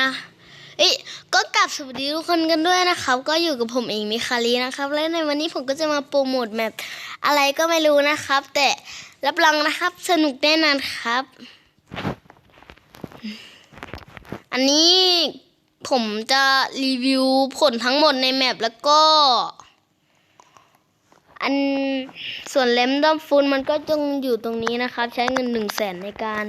นะเอ้ก็กลับสวัสดีทุกคนกันด้วยนะครับ ก็อยู่กับผมเองมิคารีนะครับ และในวันนี้ผมก็จะมาโปรโมทแมปอะไรก็ไม่รู้นะครับ แต่รับรองนะครับสนุกแน่นอนครับ อันนี้ผมจะรีวิวผลทั้งหมดในแมปแล้วก็ อันส่วนเลมดอมฟูนมันก็จงอยู่ตรงนี้นะครับ ใช้เงินหนึ่งแสนในการ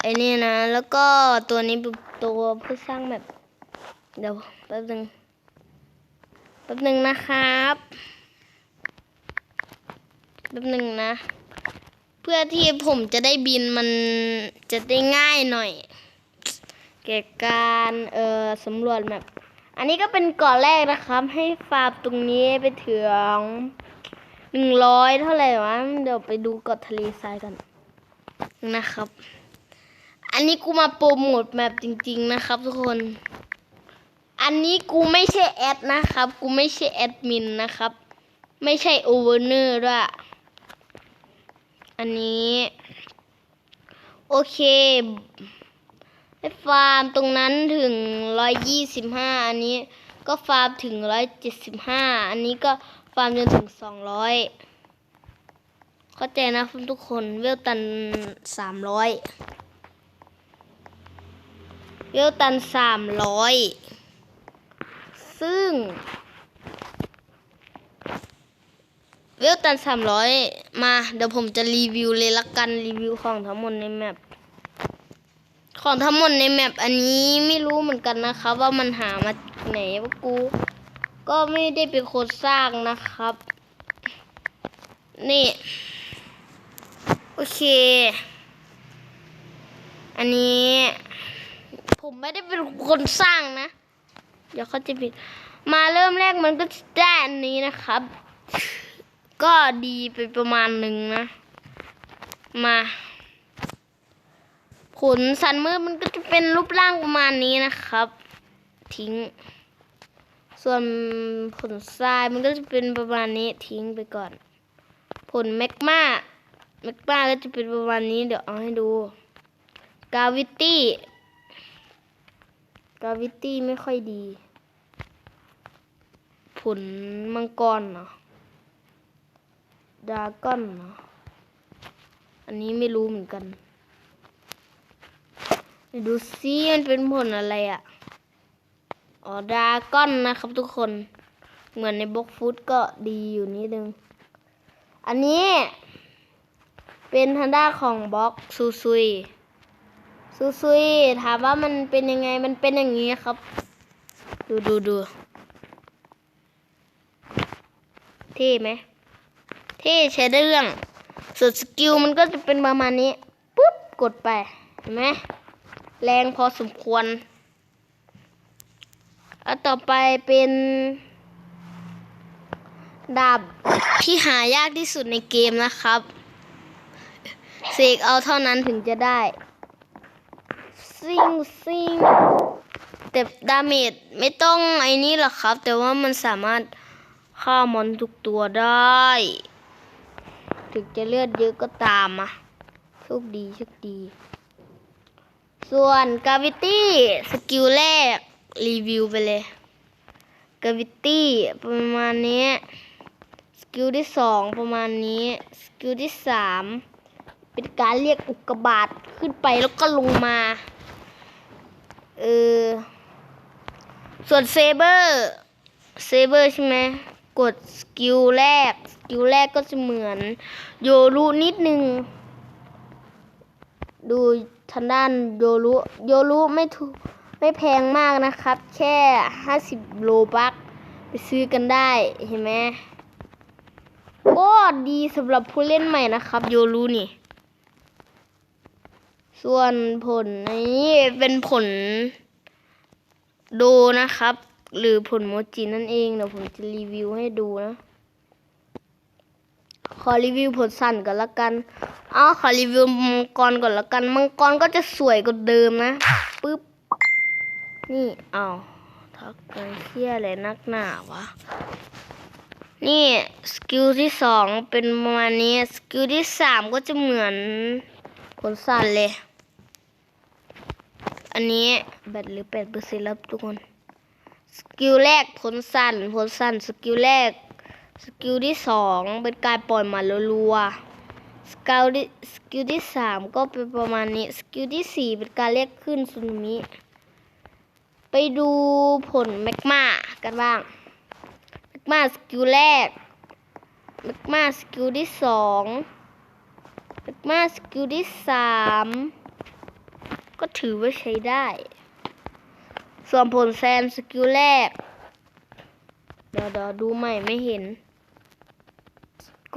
ไอ้นี่นะ แล้วก็ตัวนี้ ตัวเพื่อสร้างแบบ เดี๋ยวแป๊บนึงแป๊บนึงนะครับแป๊บนึงนะ เพื่อที่ผมจะได้บินมันจะได้ง่ายหน่อยแก่การเอ่อสำรวจแบบ อันนี้ก็เป็นเกาะแรกนะครับ ให้ฟาร์มตรงนี้ไปถึงหนึ่งร้อยเท่าไหร่วะเดี๋ยวไปดูเกาะทะเลทรายกันนะครับ อันนี้กูมาโปรโมทแมปจริง ๆ นะครับ ทุกคน อันนี้กูไม่ใช่แอดนะครับ กูไม่ใช่แอดมินนะครับ ไม่ใช่โอเวอร์เนอร์ด้วย อันนี้ โอเคฟาร์มตรงนั้นถึงร้อยยี่สิบห้าอันนี้ก็ฟาร์มถึงร้อยเจ็ดสิบห้าอันนี้ก็ฟาร์มจนถึงสองร้อยเข้าใจนะทุกคนเวลตันสามร้อย เวลตันสามร้อยซึ่ง เวลตันสามร้อยมา เดี๋ยวผมจะรีวิวเลยละกันรีวิวของทั้งหมดในแมปของทั้งหมดในแมปอันนี้ไม่รู้เหมือนกันนะครับ ว่ามันหามาไหนว่ากู ก็ไม่ได้เป็นคนสร้างนะครับ นี่ โอเค อันนี้ ผมไม่ได้เป็นคนสร้างนะ เดี๋ยวเขาจะผิด มาเริ่มแรกมันก็จะได้อันนี้นะครับ ก็ดีไปประมาณหนึ่งนะ มาผลสันมืดมันก็จะเป็นรูปร่างประมาณนี้นะครับ ทิ้ง ส่วนผลทรายมันก็จะเป็นประมาณนี้ทิ้งไปก่อน ผลแมกมาแมกมาก็จะเป็นประมาณนี้เดี๋ยวเอาให้ดูกาวิตี้ กาวิตี้ไม่ค่อยดี ผลมังกรเนาะดาก้อนเนาะอันนี้ไม่รู้เหมือนกัน ดูซิมันเป็นผลอะไรอะ่ะอ๋อดาก้อนนะครับทุกคน เหมือนในบล็อกฟุตก็ดีอยู่นิดนึง อันนี้ เป็นทางด้านของบล็อกซูซุย ซูซุยถามว่ามันเป็นยังไงมันเป็นอย่างนี้ครับ ดูดูดูเท่ไหมเท่ใช้ได้เรื่องส่วนสกิลมันก็จะเป็นประมาณนี้ปุ๊บกดไปเห็นไหมแรงพอสมควรอันต่อไปเป็น ดาบที่หายากที่สุดในเกมนะครับ เสกเอาเท่านั้นถึงจะได้ ซิงซิงแต่ดาเมจไม่ต้องไอ้นี้หรอกครับ แต่ว่ามันสามารถฆ่ามอนทุกตัวได้ ถึงจะเลือดเยอะก็ตามอะโชคดีโชคดี ส่วนกาวิตี้สกิลแรก รีวิวไปเลยกาวิตี้ประมาณนี้ สกิลที่สองประมาณนี้ สกิลที่สามเป็นการเรียกอุกกาบาตขึ้นไปแล้วก็ลงมา เออ ส่วนเซเบอร์เซเบอร์ใช่ไหมกดสกิลแรก สกิลแรกก็จะเหมือน โยรุนิดนึง ดูทางด้านโยรุโยรุไม่ถูกไม่แพงมากนะครับ แค่ห้าสิบโลบักไปซื้อกันได้เห็นไหมก็ดีสำหรับผู้เล่นใหม่นะครับ โยรุนี่ ส่วนผลนี้เป็นผลโดนะครับ หรือผลโมจินั่นเองเดี๋ยวผมจะรีวิวให้ดูนะ ขอรีวิวผลสั่นก่อนละกันเอขอรีวิวมังกรก่อนละกัน มังกรก็จะสวยกว่าเดิมนะปึ๊บนี่เอาทักกันเที่ยอะไรนักหนาวะนี่สกิลที่สองเป็นประมาณนี้ สกิลที่สามก็จะเหมือน ผลสั่นเลย อันนี้แบตหรือแปดเปอร์เซ็นต์แล้วทุกคน สกิลแรกผลสั้นผลสั้นสกิลแรก สกิลที่สองเป็นการปล่อยหมารัวสกิลที่สกิลที่สามก็เป็นประมาณนี้ สกิลที่สี่เป็นการเรียกขึ้นสึนามิ ไปดูผลแมกมากันบ้างแมกมาสกิลแรกแมกมาสกิลที่สอง แมกมาสกิลที่สามก็ถือว่าใช้ได้ ส่วนผลแซนสกิลแรก เดี๋ยวเดี๋ยวดูใหม่ไม่เห็น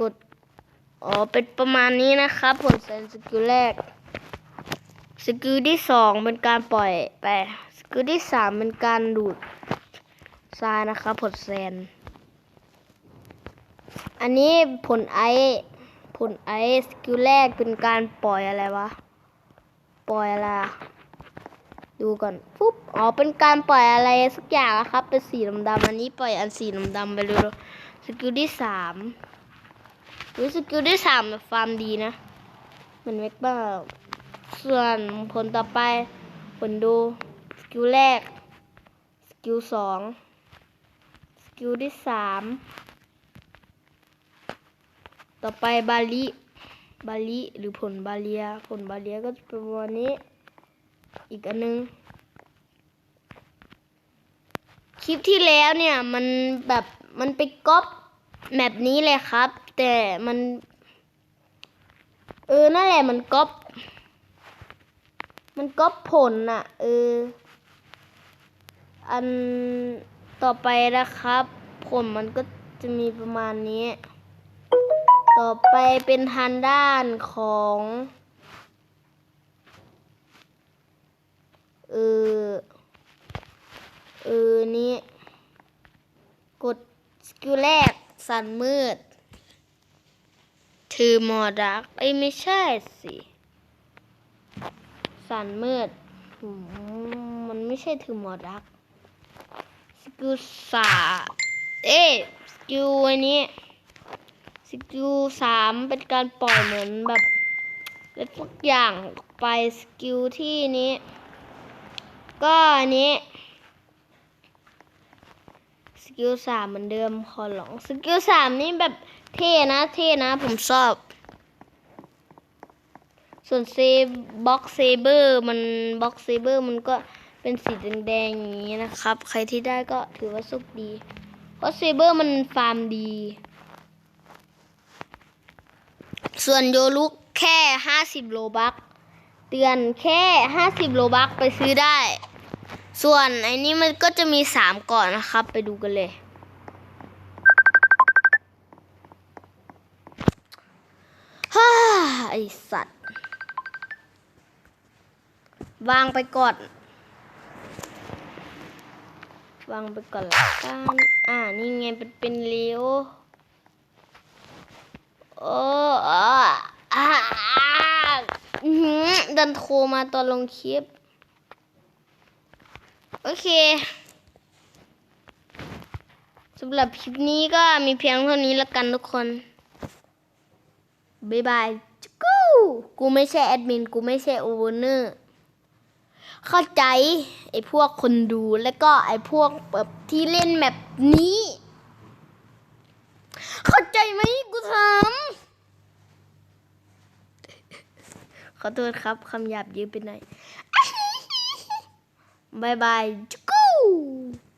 กด อ๋อ เป็นประมาณนี้นะครับ ผลแซนสกิลแรก สกิลที่สองเป็นการปล่อยไป สกิลที่สามเป็นการดูดทรายนะครับ ผลแซน อันนี้ผลไอ ผลไอสกิลแรกเป็นการปล่อยอะไรวะ ปล่อยอะไร ดูก่อนปุ๊บ อ๋อ เป็นการปล่อยอะไรสักอย่างอะครับ เป็นสีดำๆอันนี้ปล่อยอันสีดำๆไปเลยสกิลที่สามรู้สกิลที่สามฟาร์มดีนะเหมือนเวกบ้าส่วนผลต่อไปผลดูสกิลแรก สกิลสองสกิลที่สาม ต่อไปบาลิบาลิหรือผลบาเลีย ผลบาเลียก็จะเป็นประมาณนี้ อีกอันนึง คลิปที่แล้วเนี่ยมันแบบมันไปก๊อปแมปนี้เลยครับ แต่มัน เออนั่นแหละมันก๊อปมันก๊อปผลน่ะ เออ อันต่อไปนะครับ ผลมันก็จะมีประมาณนี้ ต่อไปเป็นทางด้านของเออเออนี่กดสกิลแรกสันมืด ถือมอดักเอ้ไม่ใช่สิ สันมืด มันไม่ใช่ถือมอดัก สกิลสาเอ้ยสกิลอันนี้ สกิลสามเป็นการปล่อยเหมือนแบบเล็กทุกอย่างไปสกิลที่นี้ ก็อันนี้สกิลสามเหมือนเดิมขอลองสกิลสามนี่แบบเท่นะ เท่นะ ผมชอบ ส่วนเซบ็อกเซเบอร์มันบ็อกเซเบอร์มันก็เป็นสีแดงๆอย่างนี้นะครับ ใครที่ได้ก็ถือว่าสุขดี เพราะเซเบอร์มันฟาร์มดี ส่วนโยลุกแค่ห้าสิบโลบักเตือนแค่ห้าสิบโลบักไปซื้อได้ ส่วนไอ้นี้มันก็จะมีสามก่อนนะครับ ไปดูกันเลย ฮ่า ไอสัตว์ วางไปก่อน วางไปก่อนละกัน อ่า นี่ไงเป็นเป็นเลี้ยว โอ้อ่าดันโทรมาตอนลงคลิป โอเคสำหรับคลิปนี้ก็มีเพียงเท่านี้ละกันทุกคน บ๊ายบายจุกู กูไม่ใช่แอดมิน กูไม่ใช่โอเวอร์เนอร์ เข้าใจ ไอ้พวกคนดูแล้วก็ไอ้พวกแบบที่เล่นแบบนี้ เข้าใจไหมกูถามขอโทษครับคำหยาบเยอะไปหน่อยบายบายจุกกู